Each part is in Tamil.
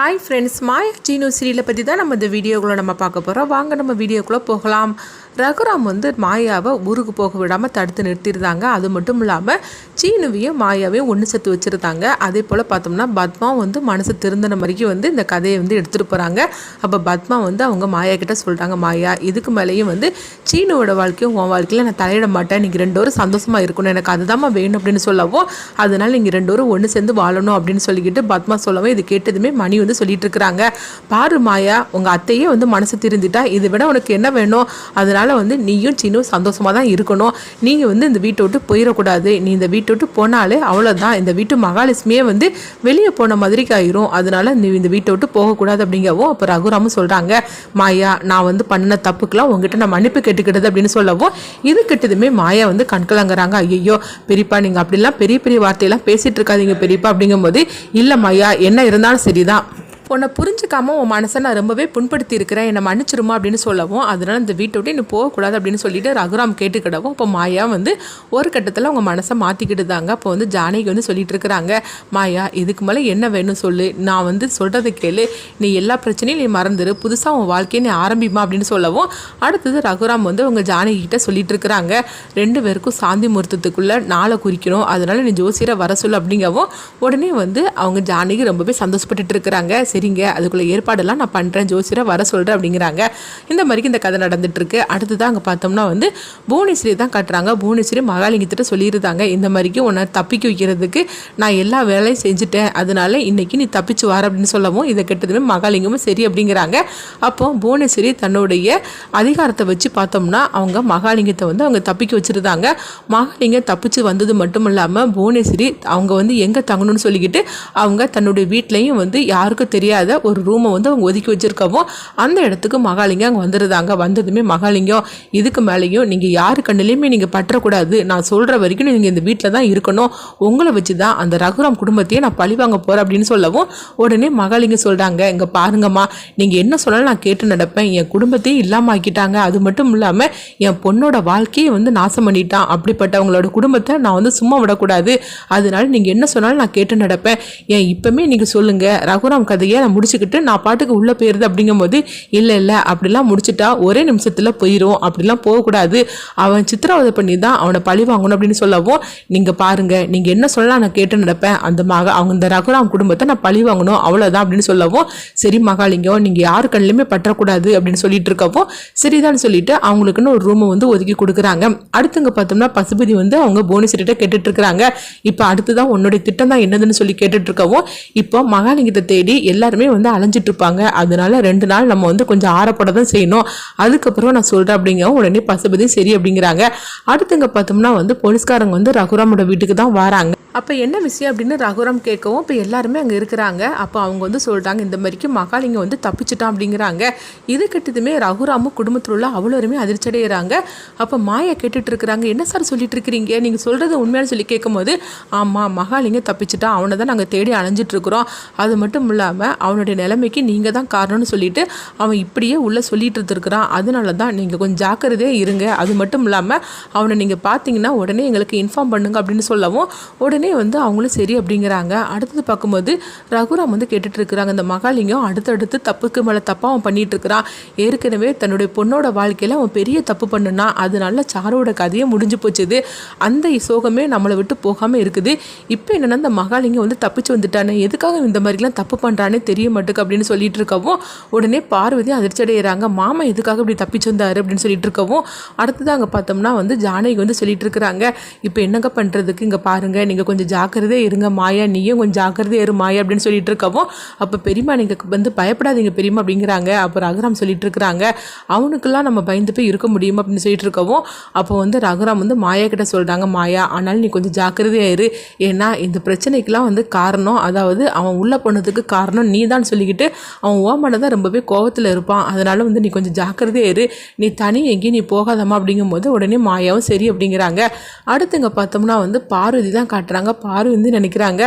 ஹாய் ஃப்ரெண்ட்ஸ் மாயா ஜீனு சீரியலை பற்றி தான் நம்ம இந்த வீடியோக்குள்ளே நம்ம பார்க்க போகிறோம் வாங்க நம்ம வீடியோக்குள்ளே போகலாம். ரகுராம் வந்து மாயாவை ஊருக்கு போக விடாமல் தடுத்து நிறுத்தியிருந்தாங்க. அது மட்டும் இல்லாமல் சீனுவையும் மாயாவையும் ஒன்று சேர்த்து வச்சுருந்தாங்க. அதே போல் பார்த்தோம்னா பத்மா வந்து மனசு திருந்தின வரைக்கும் வந்து இந்த கதையை வந்து எடுத்துகிட்டு போகிறாங்க அப்போ பத்மா வந்து அவங்க மாயா கிட்ட சொல்கிறாங்க மாயா இதுக்கு மேலேயும் வந்து சீனுவோட வாழ்க்கையும் உன் வாழ்க்கையில் நான் தலையிட மாட்டேன். நீங்கள் ரெண்டு பேரும் சந்தோஷமாக இருக்கணும். எனக்கு அதுதாம்மா வேணும் அப்படின்னு சொல்லவும் அதனால் நீங்கள் ரெண்டு பேரும் ஒன்று சேர்ந்து வாழணும் அப்படின்னு சொல்லிக்கிட்டு பத்மா சொல்லவும் இது கேட்டதுமே மணி வந்து சொல்லிட்டு இருக்கிறாங்க பாரு மாயா உங்கள் அத்தையே வந்து மனசு திருந்திட்டா இதை விட உனக்கு என்ன வேணும்? அதனால வந்து நீயும் சீனும் சந்தோஷமாக தான் இருக்கணும். நீங்கள் வந்து இந்த வீட்டை விட்டு போயிடக்கூடாது. நீ இந்த வீட்டை விட்டு போனாலே அவ்வளோதான் இந்த வீட்டு மகாலட்சுமியே வந்து வெளியே போன மாதிரி ஆயிரும். அதனால நீ இந்த வீட்டை விட்டு போகக்கூடாது அப்படிங்கவும் அப்போ ரகுராமும் சொல்கிறாங்க மாயா நான் வந்து பண்ண தப்புக்கெல்லாம் உங்ககிட்ட நான் மன்னிப்பு கேட்டுக்கிட்டது அப்படின்னு சொல்லவும் இது கிட்டதுமே மாயா வந்து கண்கலங்குறாங்க ஐயோ பெரியப்பா நீங்கள் அப்படிலாம் பெரிய பெரிய வார்த்தையெல்லாம் பேசிட்டு இருக்காதீங்க பெரியப்பா அப்படிங்கும்போது இல்லை மாயா என்ன இருந்தாலும் சரிதான். உன்னை புரிஞ்சுக்காம உன் மனசை நான் ரொம்பவே புண்படுத்தி இருக்கிறேன் என்னை மன்னிச்சிருமா அப்படின்னு சொல்லவும் அதனால இந்த வீட்டை விட்டு நீ போகக்கூடாது அப்படின்னு சொல்லிட்டு ரகுராம் கேட்டுக்கிடவும் இப்போ மாயா வந்து ஒரு கட்டத்தில் அவங்க மனசை மாற்றிக்கிட்டுதாங்க அப்போ வந்து ஜானகி வந்து சொல்லிட்டு இருக்கிறாங்க மாயா இதுக்கு மேலே என்ன வேணும் சொல்லு. நான் வந்து சொல்கிறத கேளு. நீ எல்லா பிரச்சனையும் நீ மறந்துரு. புதுசாக உன் வாழ்க்கையை நீ ஆரம்பிமா அப்படின்னு சொல்லவும் அடுத்தது ரகுராம் வந்து அவங்க ஜானகிட்ட சொல்லிட்டு இருக்கிறாங்க ரெண்டு பேருக்கும் சாந்தி முகூர்த்தத்துக்குள்ளே நாளை குறிக்கணும். அதனால நீ ஜோசியரை வர சொல்லு அப்படிங்கவும் உடனே வந்து அவங்க ஜானகி ரொம்பவே சந்தோஷப்பட்டுட்டு இருக்கிறாங்க. சரி சரிங்க அதுக்குள்ள ஏற்பாடெல்லாம் நான் பண்ணுறேன் ஜோசியரை வர சொல்கிறேன் அப்படிங்கிறாங்க. இந்த மாதிரிக்கு இந்த கதை நடந்துட்டுருக்கு. அடுத்ததான் அங்கே பார்த்தோம்னா வந்து புவனேஸ்வரி தான் கட்டுறாங்க. புவனேஸ்வரி மகாலிங்கத்திட்ட சொல்லியிருந்தாங்க. இந்த மாதிரிக்கு உன்னை தப்பிக்க வைக்கிறதுக்கு நான் எல்லா வேலையும் செஞ்சுட்டேன். அதனால இன்றைக்கி நீ தப்பிச்சு வர அப்படின்னு சொல்லவும் இதை கெட்டதுமே மகாலிங்கமும் சரி அப்படிங்கிறாங்க. அப்போ புவனேஸ்வரி தன்னுடைய அதிகாரத்தை வச்சு பார்த்தோம்னா அவங்க மகாலிங்கத்தை வந்து அவங்க தப்பிக்க வச்சுருந்தாங்க. மகாலிங்கம் தப்பிச்சு வந்தது மட்டும் இல்லாமல் புவனேஸ்வரி அவங்க வந்து எங்கே தங்கணும்னு சொல்லிக்கிட்டு அவங்க தன்னுடைய வீட்லேயும் வந்து யாருக்கும் தெரியாத ஒரு ரூமை வந்து அவங்க ஒதுக்கி வச்சுருக்கவும் அந்த இடத்துக்கு மகாலிங்கம் அங்கே வந்துடுதாங்க வந்ததுமே மகாலிங்கம். இதுக்கு மேலேயும் நீங்கள் யார் கண்ணிலையுமே நீங்கள் பற்றக்கூடாது. நான் சொல்கிற வரைக்கும் நீங்கள் இந்த வீட்டில் தான் இருக்கணும். உங்களை வச்சு தான் அந்த ரகுராம் குடும்பத்தையே நான் பழி வாங்க போகிறேன் அப்படின்னு சொல்லவும் உடனே மகாலிங்கம் சொல்கிறாங்க இங்கே பாருங்கம்மா நீங்கள் என்ன சொன்னாலும் நான் கேட்டு நடப்பேன். என் குடும்பத்தையும் இல்லாமல் ஆக்கிட்டாங்க. அது மட்டும் இல்லாமல் என் பொண்ணோட வாழ்க்கையை வந்து நாசம் பண்ணிட்டான். அப்படிப்பட்டவங்களோட குடும்பத்தை நான் வந்து சும்மா விடக்கூடாது. அதனால நீங்கள் என்ன சொன்னாலும் நான் கேட்டு நடப்பேன். ஏன் இப்போமே நீங்கள் சொல்லுங்கள் ரகுராம் கதையை நான் முடிச்சுக்கிட்டு நான் பாட்டுக்கு உள்ளே போயிருது அப்படிங்கும்போது இல்லை இல்லை அப்படிலாம் முடிச்சுட்டா ஒரே நிமிஷத்தில் போயிடும் அப்படிலாம் போகக்கூடாது. அவன் சித்திரவதை பண்ணி தான் அவனை பழி வாங்கணும் அப்படின்னு சொல்லவும் நீங்கள் பாருங்கள் நீங்கள் என்ன சொல்லலாம் நான் கேட்டு நடப்பேன். அந்த மக அவங்க இந்த ரகுராம் குடும்பத்தை நான் பழி வாங்கணும். அவ்வளோதான் அப்படின்னு சொல்லவும் சரி மகாலிங்கம் நீங்கள் யாரு கண்ணிலுமே பற்றக்கூடாது அப்படின்னு சொல்லிட்டு இருக்கவும் சரிதான் சொல்லிட்டு அவங்களுக்குன்னு ஒரு ரூமை வந்து ஒதுக்கி கொடுக்குறாங்க. அடுத்துங்க பார்த்தோம்னா பசுபதி வந்து அவங்க போனிசிட்ட கேட்டுட்டு இருக்கிறாங்க. இப்போ அடுத்துதான் உன்னுடைய திட்டம் தான் என்னதுன்னு சொல்லி கேட்டுட்டு இருக்கவும் இப்போ மகாலிங்கத்தை தேடி எல்லா எல்லாருமே வந்து அலைஞ்சிட்டு இருப்பாங்க அதனால ரெண்டு நாள் நம்ம வந்து கொஞ்சம் ஆறப்பட தான் செய்யணும். அதுக்கப்புறம் நான் சொல்கிறேன் அப்படிங்கவும் உடனே பசுபதி சரி அப்படிங்கிறாங்க. அடுத்துங்க பார்த்தோம்னா வந்து போலீஸ்காரங்க வந்து ரகுராமோட வீட்டுக்கு தான் வராங்க. அப்போ என்ன விஷயம் அப்படின்னு ரகுராம் கேட்கவும் இப்போ எல்லாருமே அங்கே இருக்கிறாங்க. அப்போ அவங்க வந்து சொல்கிறாங்க இந்த மாதிரிக்கு மகாலிங்கம் வந்து தப்பிச்சிட்டான் அப்படிங்கிறாங்க. இது கிட்டதுமே ரகுராமும் குடும்பத்தில் உள்ள அவ்வளோருமே அதிர்ச்சி அடைகிறாங்க அப்போ மாயா கேட்டுட்டு இருக்கிறாங்க என்ன சார் சொல்லிட்டு இருக்கிறீங்க? நீங்கள் சொல்கிறது உண்மையான சொல்லி கேட்கும்போது ஆமாம் மகாலிங்கம் தப்பிச்சிட்டான். அவனை தான் நாங்கள் தேடி அலைஞ்சிட்டு இருக்கிறோம். அது மட்டும் இல்லாமல் அவனுடைய நிலைமைக்கு நீங்கள் தான் காரணம்னு சொல்லிட்டு அவன் இப்படியே உள்ளே சொல்லிட்டு இருந்திருக்கிறான். அதனால தான் நீங்கள் கொஞ்சம் ஜாக்கிரதையாக இருங்க. அது மட்டும் இல்லாமல் அவனை நீங்கள் பார்த்தீங்கன்னா உடனே எங்களுக்கு இன்ஃபார்ம் பண்ணுங்க அப்படின்னு சொல்லவும் உடனே உடனே வந்து அவங்களும் சரி அப்படிங்கிறாங்க. அடுத்தது பார்க்கும்போது ரகுராம் வந்து கேட்டுட்ருக்குறாங்க. இந்த மகாலிங்கம் அடுத்தடுத்து தப்புக்கு மேலே தப்பாக அவன் பண்ணிகிட்ருக்கிறான் ஏற்கனவே தன்னுடைய பொண்ணோட வாழ்க்கையில் அவன் பெரிய தப்பு பண்ணுனா அதனால சாரோட கதையே முடிஞ்சு போச்சுது. அந்த சோகமே நம்மளை விட்டு போகாமல் இருக்குது. இப்போ என்னென்னா இந்த மகாலிங்கம் வந்து தப்பிச்சு வந்துட்டானே. எதுக்காக இந்த மாதிரிலாம் தப்பு பண்ணுறானே தெரிய மாட்டுக்கு அப்படின்னு சொல்லிட்டு இருக்கவும் உடனே பார்வதி அதிர்ச்சி அடைகிறாங்க மாமா எதுக்காக இப்படி தப்பிச்சு வந்தார்? அப்படின்னு சொல்லிட்டு இருக்கவும் அடுத்தது அங்கே பார்த்தோம்னா வந்து ஜானகி வந்து சொல்லிட்டு இருக்கிறாங்க இப்போ என்னங்க பண்ணுறதுக்கு இங்கே பாருங்கள் நீங்கள் கொஞ்சம் ஜாக்கிரதையாக இருங்க மாயா. நீயும் கொஞ்சம் ஜாக்கிரதையாக இரு மாயா அப்படின்னு சொல்லிட்டு இருக்கவும் அப்போ பெரியம்மா நீங்கள் வந்து பயப்படாதீங்க பெரியம்மா அப்படிங்கிறாங்க. அப்போ ரகுராம் சொல்லிட்டு இருக்கிறாங்க. அவனுக்கெல்லாம் நம்ம பயந்து போய் இருக்க முடியுமா அப்படின்னு சொல்லிட்டு இருக்கவும் அப்போ வந்து ரகுராம் வந்து மாயா கிட்ட சொல்கிறாங்க மாயா ஆனால் நீ கொஞ்சம் ஜாக்கிரதையாக இரு. ஏன்னா இந்த பிரச்சனைக்கெல்லாம் வந்து காரணம் அதாவது அவன் உள்ளே போனதுக்கு காரணம் நீ தான் சொல்லிக்கிட்டு அவன் ஓமான தான் ரொம்பவே கோவத்தில் இருப்பான். அதனால் வந்து நீ கொஞ்சம் ஜாக்கிரதையாக இரு. நீ தனி எங்கேயும் நீ போகாதம்மா. அப்படிங்கும்போது உடனே மாயாவும் சரி அப்படிங்கிறாங்க. அடுத்து இங்கே பார்த்தோம்னா வந்து பார்வதி தான் காட்டுறாங்க. பண்ணுறாங்க பாரு வந்து நினைக்கிறாங்க.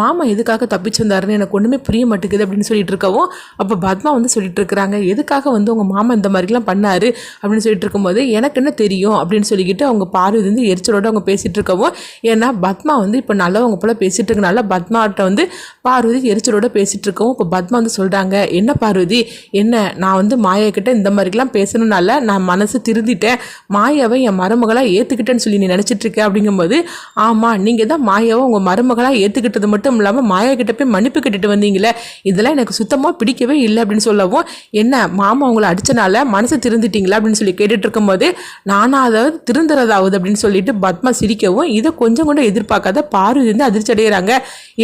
மாமா எதுக்காக தப்பிச்சு வந்தாருன்னு எனக்கு ஒன்றுமே புரிய மாட்டேங்குது அப்படின்னு சொல்லிட்டு இருக்கவும் அப்போ பத்மா வந்து சொல்லிட்டு இருக்கிறாங்க எதுக்காக வந்து உங்கள் மாமா இந்த மாதிரிலாம் பண்ணாரு? அப்படின்னு சொல்லிட்டு இருக்கும்போது எனக்கு என்ன தெரியும்? அப்படின்னு சொல்லிக்கிட்டு அவங்க பார்வதி வந்து எரிச்சலோட அவங்க பேசிகிட்டு இருக்கவும் ஏன்னா பத்மா வந்து இப்போ நல்லவங்க போல பேசிகிட்டு இருக்கனால பத்மாட்ட வந்து பார்வதி எரிச்சலோட பேசிகிட்டு இருக்கவும் இப்போ பத்மா வந்து சொல்கிறாங்க என்ன பார்வதி என்ன நான் வந்து மாயா கிட்ட இந்த மாதிரிலாம் பேசணுனால நான் மனசு திருந்திட்டேன் மாயாவை என் மருமகளாக ஏற்றுக்கிட்டேன்னு சொல்லி நீ நினச்சிட்டு அப்படிங்கும்போது ஆமாம் நீங்கள் தான் மாயாவை உங்கள் மருமகளாக ஏற்றுக்கிட்டது மட்டும் இல்லாமல் மாயா கிட்ட போய் மன்னிப்பு கேட்டுட்டு வந்தீங்களே இதெல்லாம் எனக்கு சுத்தமாக பிடிக்கவே இல்லை அப்படின்னு சொல்லவும் என்ன மாமா உங்களை அடித்தனால மனசு திருந்திட்டீங்களா அப்படின்னு சொல்லி கேட்டுட்டு இருக்கும்போது நானும் அதாவது திருந்துறதாவது அப்படின்னு சொல்லிட்டு பத்மா சிரிக்கவும் இதை கொஞ்சம் கூட எதிர்பார்க்காத பார்வதி வந்து அதிர்ச்சி அடைகிறாங்க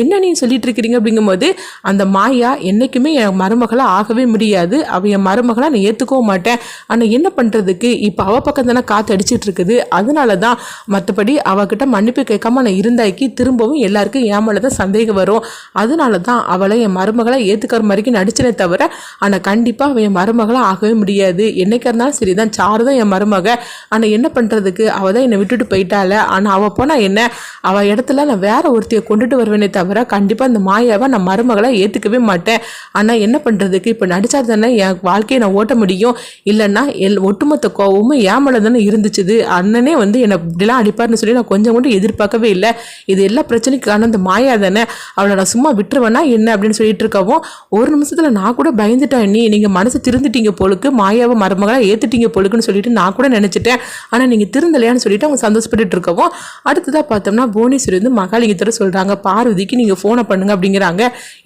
என்ன நீ சொல்லிட்டு இருக்கிறீங்க அப்படிங்கும்போது அந்த மாயா என்றைக்குமே என் மருமகளாக ஆகவே முடியாது. அவள் என் மருமகளாக நான் ஏற்றுக்கவும் மாட்டேன். ஆனால் என்ன பண்ணுறதுக்கு இப்போ அவ பக்கம் தானே காற்று அடிச்சிட்டு இருக்குது. அதனால தான் மற்றபடி அவகிட்ட மன்னிப்பு கேட்காம நான் இருந்தாக்கி திரும்பவும் எல்லாருக்கும் என் மேலே தான் சந்தேகம் வரும். அதனால தான் அவளை என் மருமகளை ஏற்றுக்கிற மாதிரிக்கு நடிச்சனே தவிர ஆனால் கண்டிப்பாக அவன் என் மருமகளாக ஆகவே முடியாது. என்னைக்கா இருந்தாலும் சரி தான் சாரு தான் என் மருமக. ஆனால் என்ன பண்ணுறதுக்கு அவள் தான் என்னை விட்டுட்டு போயிட்டால ஆனால் அவள் போனால் என்ன? அவள் இடத்துல நான் வேற ஒருத்தையை கொண்டுட்டு வருவேனே தவிர கண்டிப்பாக இந்த மாயாவை நான் மருமகளை ஏற்றுக்கவே மாட்டேன். ஆனால் என்ன பண்ணுறதுக்கு இப்போ நடிச்சா தானே என் வாழ்க்கையை நான் ஓட்ட முடியும். இல்லைன்னா எல் ஒட்டுமொத்த கோவமும் என் மேலே தானே இருந்துச்சுது. அண்ணனே வந்து என்னை இப்படிலாம் அடிப்பார்னு சொல்லி நான் கொஞ்சம் கூட எதிர்பார்க்கவே இல்லை. இது எல்லா பிரச்சனைக்கு காரணம் இந்த மாயா தானே? அவளை நான் சும்மா விட்டுருவேனா என்ன அப்படின்னு சொல்லிட்டு இருக்கவும் ஒரு நிமிஷத்தில் நான் கூட பயந்துட்டேன். நீ நீங்கள் மனசு திருந்துட்டீங்க போலுக்கு மாயாவை மருமகளாக ஏற்றுட்டீங்க போலுக்குன்னு சொல்லிட்டு நான் கூட நினச்சிட்டேன். ஆனால் நீங்கள் திருந்தலையான்னு சொல்லிட்டு அவங்க சந்தோஷப்பட்டு இருக்கவும் அடுத்ததாக பார்த்தோம்னா புவனேஸ்வரி வந்து மகாலிங்கத்தோட சொல்கிறாங்க பார்வதிக்கு நீங்கள் ஃபோனை பண்ணுங்க அப்படிங்கிறாங்க.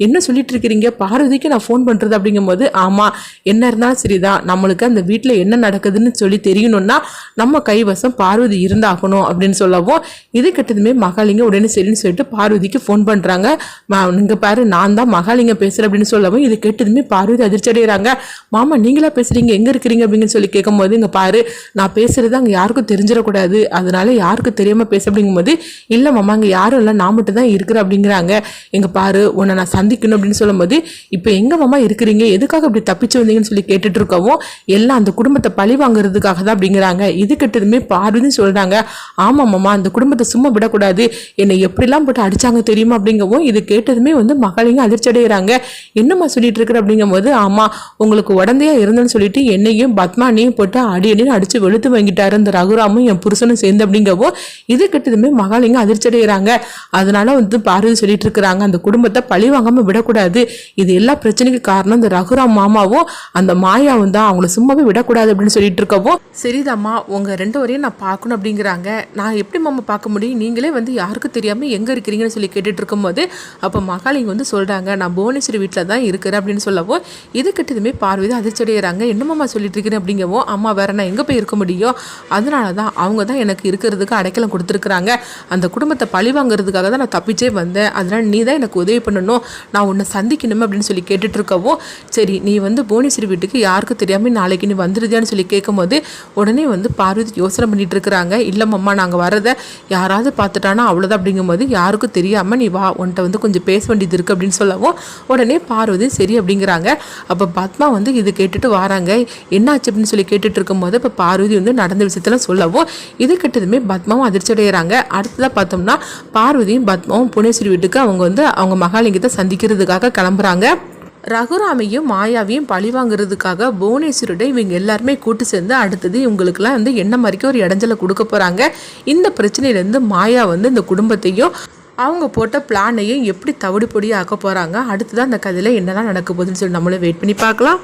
என்ன சொல்லிட்டு இருக்கிறீங்க பார்வதிக்கு நான் ஃபோன் பண்ணுறது அப்படிங்கும்போது ஆமாம் என்ன இருந்தாலும் சரிதான். நம்மளுக்கு அந்த வீட்டில் என்ன நடக்குதுன்னு சொல்லி தெரியணும்னா நம்ம கைவசம் பார்வதி இருந்தாகணும் அப்படின்னு சொல்லவும் இது கிட்டதுமே மகாலிங்க உடனே சரின்னு சொல்லிட்டு பார்வதிக்கு ஃபோன் பண்ணுறாங்க இங்கே பாரு நான் தான் மகாலிங்க பேசுகிறேன் அப்படின்னு சொல்லவும் இது கெட்டதுமே பார்வதி அதிர்ச்சி அடைகிறாங்க மாமா நீங்களா பேசுகிறீங்க எங்கே இருக்கிறீங்க? அப்படின்னு சொல்லி கேட்கும்போது இங்கே பாரு நான் பேசுகிறது அங்கே யாருக்கும் தெரிஞ்சிடக்கூடாது. அதனால யாருக்கும் தெரியாமல் பேச அப்படிங்கும்போது இல்லை மாமா இங்கே யாரும் இல்லை நான் மட்டும் தான் இருக்கிறேன் அப்படிங்கிறாங்க. எங்கள் பாரு உன்னை நான் சந்திக்கணும் அப்படின்னு சொல்லும்போது இப்போ எங்க மாமா இருக்கிறீங்க? எதுக்காக இப்படி தப்பிச்சு வந்தீங்கன்னு சொல்லி கேட்டுட்டு இருக்கவும் எல்லாம் அந்த குடும்பத்தை பழி வாங்குறதுக்காக தான் அப்படிங்கிறாங்க. இது கிட்டதுமே பார்வதின்னு சொல்கிறாங்க ஆமாம் மாமா அந்த குடும்பத்தை சும்மா விடக்கூடாது. என்னை எப்படிலாம் போட்டு அடிச்சாங்க தெரியுமா அப்படிங்கவும் இது கேட்டதுமே வந்து மகளிங்க அதிர்ச்சி அடைகிறாங்க என்னம்மா சொல்லிட்டு இருக்கிற அப்படிங்கும்போது ஆமாம் உங்களுக்கு உடந்தையா இருந்தேன்னு சொல்லிட்டு என்னையும் பத்மானியும் போட்டு அடி அடின்னு அடித்து வெளுத்து வாங்கிட்டாரு. இந்த ரகுராமும் என் புருஷனும் சேர்ந்து அப்படிங்கவும் இது கேட்டதுமே மகளிங்க அதிர்ச்சி அடைகிறாங்க அதனால வந்து பார்வதி சொல்லிட்டு இருக்கிறாங்க அந்த குடும்பத்தை பழி வாங்காமல் விடக்கூடாது. இது எல்லா பிரச்சனைக்கு காரணம் இந்த ரகுராம் மாமாவும் அந்த மாயாவும் தான். அவங்கள சும்மாவே விடக்கூடாது அப்படின்னு சொல்லிட்டு இருக்கவும். சரிதாம்மா உங்கள் ரெண்டு வரையும் நான் பார்க்கணும் அப்படிங்கிறாங்க. நான் எப்படி மாமா பார்க்க முடியும்? நீங்களே வந்து யாருக்கும் தெரியாம எங்கே இருக்கிறீங்கன்னு சொல்லி கேட்டுட்டு இருக்கும்போது அப்போ மகாலிங்க வந்து சொல்கிறாங்க நான் புவனேஸ்வரி வீட்டில் தான் இருக்கிறேன் அப்படின்னு சொல்லவும் இது கிட்டதுமே பார்வதி அதிர்ச்சி அடைகிறாங்க என்னமாம்மா சொல்லிட்டு இருக்கிறேன் அப்படிங்கவும் அம்மா வேற நான் எங்கே போய் இருக்க முடியும்? அதனால தான் அவங்க தான் எனக்கு இருக்கிறதுக்கு அடைக்கலம் கொடுத்துருக்குறாங்க. அந்த குடும்பத்தை பழி வாங்குறதுக்காக தான் நான் தப்பிச்சே வந்தேன். அதனால் நீ தான் எனக்கு உதவி பண்ணணும். நான் உன்னை சந்திக்கணும் அப்படின்னு சொல்லி கேட்டுட்டு இருக்கவும் சரி நீ வந்து புவனேஸ்வரி வீட்டுக்கு யாருக்கும் தெரியாமல் நாளைக்கு நீ வந்துருதியான்னு சொல்லி கேட்கும்போது உடனே வந்து பார்வதி யோசனை பண்ணிட்டு இருக்கிறாங்க இல்லைம்மா நாங்கள் வரதை யாராவது பார்த்துட்டானா அவ்வளோதான் அப்படிங்கும்போது யாருக்கும் தெரியாமல் நீ வா உன்கிட்ட வந்து கொஞ்சம் பேச வேண்டியது இருக்குது அப்படின்னு சொல்லவும் உடனே பார்வதி சரி அப்படிங்கிறாங்க. அப்போ பத்மா வந்து இது கேட்டுட்டு வராங்க. என்னாச்சு அப்படின்னு சொல்லி கேட்டுட்டு இருக்கும்போது இப்போ பார்வதி வந்து நடந்த விஷயத்தெல்லாம் சொல்லவும் இது கெட்டதுமே பத்மாவும் அதிர்ச்சி அடைகிறாங்க அடுத்ததாக பார்த்தோம்னா பார்வதியும் பத்மாவும் புனேஸ்வரி வீட்டுக்கு அவங்க வந்து அவங்க மகாலிங்கத்தை சந்திக்கிறதுக்காக கிளம்புறாங்க. ரகுராமையும் மாயாவையும் பழி வாங்குறதுக்காக புவனேஸ்வரிட இவங்க எல்லாருமே கூட்டு சேர்ந்து அடுத்தது இவங்களுக்குலாம் வந்து என்ன மாதிரிக்கு ஒரு இடைஞ்சலை கொடுக்க போகிறாங்க இந்த பிரச்சனையிலேருந்து மாயா வந்து இந்த குடும்பத்தையும் அவங்க போட்ட பிளானையும் எப்படி தவிடு ஆக்க போகிறாங்க அடுத்ததான் அந்த கதையில் என்னெல்லாம் நடக்க போகுதுன்னு சொல்லி நம்மளும் வெயிட் பண்ணி பார்க்கலாம்.